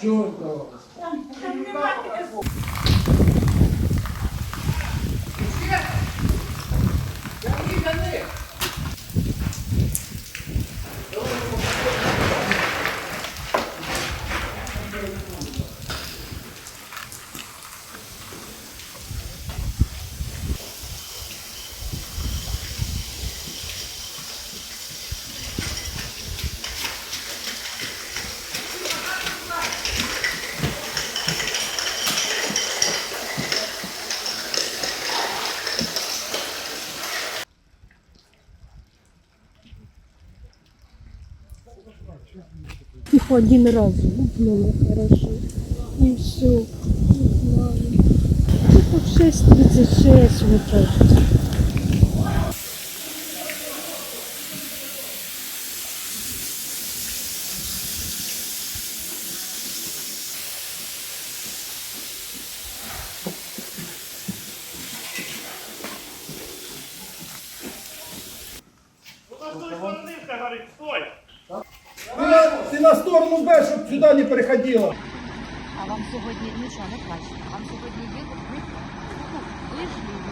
Чудо. Их один раз выпнуло хорошо. И все. Не в Ну, 6,36 вот так. Ти на, ти на сторону Б, щоб сюди не приходила. А вам сьогодні нічого не плачте. Вам сьогодні є ви, ну, ви ж люди,